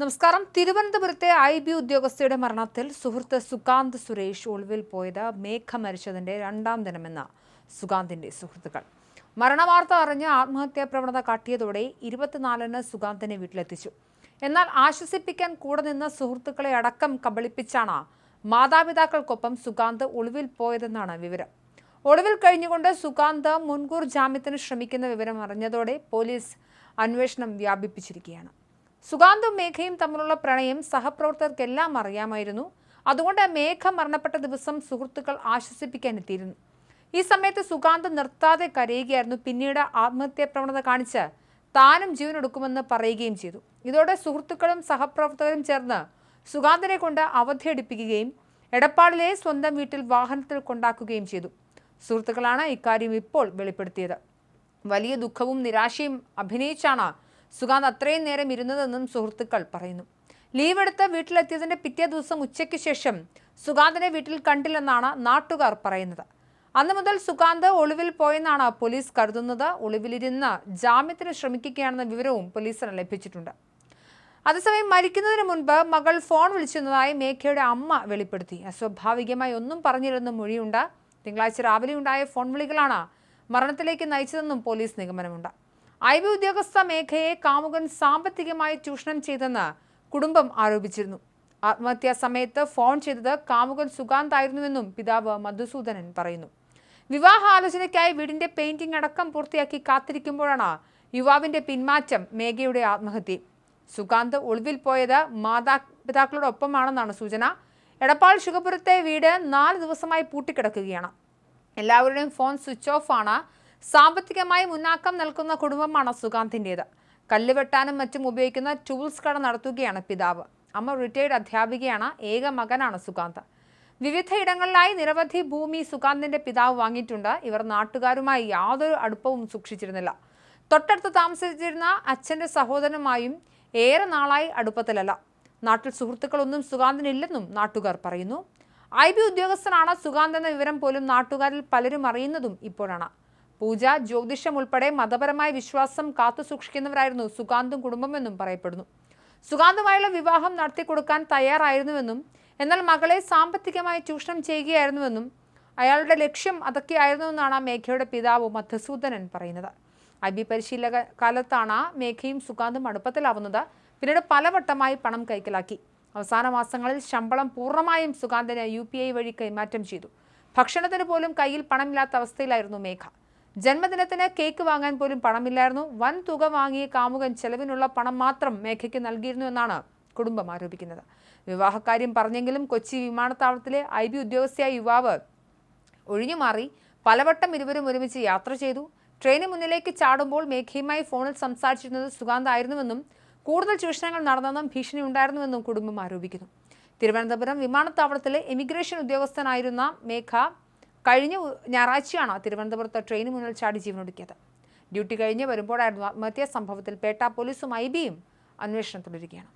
നമസ്കാരം. തിരുവനന്തപുരത്തെ I B ഉദ്യോഗസ്ഥയുടെ മരണത്തിൽ സുഹൃത്ത് സുകാന്ത് സുരേഷ് ഒളിവിൽ പോയത് മേഘ മരിച്ചതിന്റെ രണ്ടാം ദിനമെന്ന സുകാന്തിന്റെ സുഹൃത്തുക്കൾ. മരണവാർത്ത അറിഞ്ഞ് ആത്മഹത്യാ പ്രവണത കാട്ടിയതോടെ ഇരുപത്തിനാലിന് സുകാന്തിനെ വീട്ടിലെത്തിച്ചു. എന്നാൽ ആശ്വസിപ്പിക്കാൻ കൂടെ നിന്ന സുഹൃത്തുക്കളെ അടക്കം കബളിപ്പിച്ചാണ് മാതാപിതാക്കൾക്കൊപ്പം സുകാന്ത് ഒളിവിൽ പോയതെന്നാണ് വിവരം. ഒളിവിൽ കഴിഞ്ഞുകൊണ്ട് സുകാന്ത് മുൻകൂർ ജാമ്യത്തിന് ശ്രമിക്കുന്ന വിവരം അറിഞ്ഞതോടെ പോലീസ് അന്വേഷണം വ്യാപിപ്പിച്ചിരിക്കുകയാണ്. സുകാന്തും മേഘയും തമ്മിലുള്ള പ്രണയം സഹപ്രവർത്തകർക്കെല്ലാം അറിയാമായിരുന്നു. അതുകൊണ്ട് മേഘ മരണപ്പെട്ട ദിവസം സുഹൃത്തുക്കൾ ആശ്വസിപ്പിക്കാൻ എത്തിയിരുന്നു. ഈ സമയത്ത് സുഗാന്ത് നിർത്താതെ കരയുകയായിരുന്നു. പിന്നീട് ആത്മഹത്യാ പ്രവണത കാണിച്ച് താനും ജീവൻ എടുക്കുമെന്ന് പറയുകയും ചെയ്തു. ഇതോടെ സുഹൃത്തുക്കളും സഹപ്രവർത്തകരും ചേർന്ന് സുഗാന്തിനെ കൊണ്ട് അവധിയെടുപ്പിക്കുകയും എടപ്പാളിലെ സ്വന്തം വീട്ടിൽ വാഹനത്തിൽ കൊണ്ടാക്കുകയും ചെയ്തു. സുഹൃത്തുക്കളാണ് ഇക്കാര്യം ഇപ്പോൾ വെളിപ്പെടുത്തിയത്. വലിയ ദുഃഖവും നിരാശയും അഭിനയിച്ചാണ് സുഗാന്ത് അത്രയും നേരം ഇരുന്നതെന്നും സുഹൃത്തുക്കൾ പറയുന്നു. ലീവ് എടുത്ത് വീട്ടിലെത്തിയതിന്റെ പിറ്റേ ദിവസം ഉച്ചയ്ക്ക് ശേഷം സുഗാന്തിനെ വീട്ടിൽ കണ്ടില്ലെന്നാണ് നാട്ടുകാർ പറയുന്നത്. അന്ന് മുതൽ സുഗാന്ത് ഒളിവിൽ പോയെന്നാണ് പോലീസ് കരുതുന്നത്. ഒളിവിലിരുന്ന് ജാമ്യത്തിന് ശ്രമിക്കുകയാണെന്ന വിവരവും പോലീസിന് ലഭിച്ചിട്ടുണ്ട്. അതേസമയം മരിക്കുന്നതിന് മുൻപ് മകൾ ഫോൺ വിളിച്ചിരുന്നതായി മേഘയുടെ അമ്മ വെളിപ്പെടുത്തി. അസ്വാഭാവികമായി ഒന്നും പറഞ്ഞില്ലെന്നും മൊഴിയുണ്ട്. തിങ്കളാഴ്ച രാവിലെ ഉണ്ടായ ഫോൺ വിളികളാണ് മരണത്തിലേക്ക് നയിച്ചതെന്നും പോലീസ് നിഗമനമുണ്ട്. ഐ ബി ഉദ്യോഗസ്ഥ മേഘയെ കാമുകൻ സാമ്പത്തികമായി ചൂഷണം ചെയ്തെന്ന് കുടുംബം ആരോപിച്ചിരുന്നു. ആത്മഹത്യാ സമയത്ത് ഫോൺ ചെയ്തത് കാമുകൻ സുഗാന്തായിരുന്നുവെന്നും പിതാവ് മധുസൂദനൻ പറയുന്നു. വിവാഹ ആലോചനയ്ക്കായി വീടിന്റെ പെയിന്റിംഗ് അടക്കം പൂർത്തിയാക്കി കാത്തിരിക്കുമ്പോഴാണ് യുവാവിന്റെ പിന്മാറ്റം മേഘയുടെ ആത്മഹത്യ. സുഗാന്ത് ഒളിവിൽ പോയത് മാതാപിതാക്കളോടൊപ്പമാണെന്നാണ് സൂചന. എടപ്പാൾ ശുഗപുരത്തെ വീട് നാല് ദിവസമായി പൂട്ടിക്കിടക്കുകയാണ്. എല്ലാവരുടെയും ഫോൺ സ്വിച്ച് ഓഫ് ആണ്. സാമ്പത്തികമായി മുന്നാക്കം നൽകുന്ന കുടുംബമാണ് സുഗാന്തിന്റേത് കല്ലുവെട്ടാനും മറ്റും ഉപയോഗിക്കുന്ന ടൂൾസ് കട നടത്തുകയാണ് പിതാവ്. അമ്മ റിട്ടയർഡ് അധ്യാപികയാണ് ഏക മകനാണ് സുഗാന്ത്. വിവിധ ഇടങ്ങളിലായി നിരവധി ഭൂമി സുഗാന്തിന്റെ പിതാവ് വാങ്ങിയിട്ടുണ്ട്. ഇവർ നാട്ടുകാരുമായി യാതൊരു അടുപ്പവും സൂക്ഷിച്ചിരുന്നില്ല. തൊട്ടടുത്ത് താമസിച്ചിരുന്ന അച്ഛന്റെ സഹോദരനുമായും ഏറെ നാളായി അടുപ്പത്തിലല്ല. നാട്ടിൽ സുഹൃത്തുക്കളൊന്നും സുഗാന്തിനില്ലെന്നും നാട്ടുകാർ പറയുന്നു. ഐ ബി ഉദ്യോഗസ്ഥനാണ് സുഗാന്ത് എന്ന വിവരം പോലും നാട്ടുകാരിൽ പലരും അറിയുന്നതും ഇപ്പോഴാണ്. പൂജ ജ്യോതിഷം ഉൾപ്പെടെ മതപരമായ വിശ്വാസം കാത്തുസൂക്ഷിക്കുന്നവരായിരുന്നു സുഗാന്തും കുടുംബമെന്നും പറയപ്പെടുന്നു. സുഗാന്തുമായുള്ള വിവാഹം നടത്തി കൊടുക്കാൻ തയ്യാറായിരുന്നുവെന്നും എന്നാൽ മകളെ സാമ്പത്തികമായി ചൂഷണം ചെയ്യുകയായിരുന്നുവെന്നും അയാളുടെ ലക്ഷ്യം അതൊക്കെയായിരുന്നുവെന്നാണ് മേഘയുടെ പിതാവ് മധുസൂദനൻ പറയുന്നത്. ഐ ബി പരിശീലക കാലത്താണ് മേഘയും സുഗാന്തും അടുപ്പത്തിലാവുന്നത്. പിന്നീട് പലവട്ടമായി പണം കൈക്കലാക്കി. അവസാന മാസങ്ങളിൽ ശമ്പളം പൂർണമായും സുഗാന്തിന് യു വഴി കൈമാറ്റം ചെയ്തു. ഭക്ഷണത്തിന് പോലും കയ്യിൽ പണമില്ലാത്ത അവസ്ഥയിലായിരുന്നു മേഘ. ജന്മദിനത്തിന് കേക്ക് വാങ്ങാൻ പോലും പണമില്ലായിരുന്നു. വൻ തുക വാങ്ങിയ കാമുകൻ ചെലവിനുള്ള പണം മാത്രം മേഘയ്ക്ക് നൽകിയിരുന്നു എന്നാണ് കുടുംബം ആരോപിക്കുന്നത്. വിവാഹക്കാര്യം പറഞ്ഞെങ്കിലും കൊച്ചി വിമാനത്താവളത്തിലെ ഐ ബി ഉദ്യോഗസ്ഥയായ യുവാവ് ഒഴിഞ്ഞുമാറി പലവട്ടം ഇരുവരും ഒരുമിച്ച് യാത്ര ചെയ്തു. ട്രെയിന് മുന്നിലേക്ക് ചാടുമ്പോൾ മേഘയുമായി ഫോണിൽ സംസാരിച്ചിരുന്നത് സുഗാന്തായിരുന്നുവെന്നും കൂടുതൽ ചൂഷണങ്ങൾ നടന്നെന്നും ഭീഷണി ഉണ്ടായിരുന്നുവെന്നും കുടുംബം ആരോപിക്കുന്നു. തിരുവനന്തപുരം വിമാനത്താവളത്തിലെ ഇമിഗ്രേഷൻ ഉദ്യോഗസ്ഥനായിരുന്ന മേഘ കഴിഞ്ഞ ഞായറാഴ്ചയാണ് തിരുവനന്തപുരത്ത് ട്രെയിന് മുന്നിൽ ചാടി ജീവനൊടുക്കിയത്? ഡ്യൂട്ടി കഴിഞ്ഞ് വരുമ്പോഴായിരുന്നു ആത്മഹത്യാ സംഭവത്തിൽ പേട്ട പോലീസും ഐ ബിയും അന്വേഷണം തുടരുകയാണ്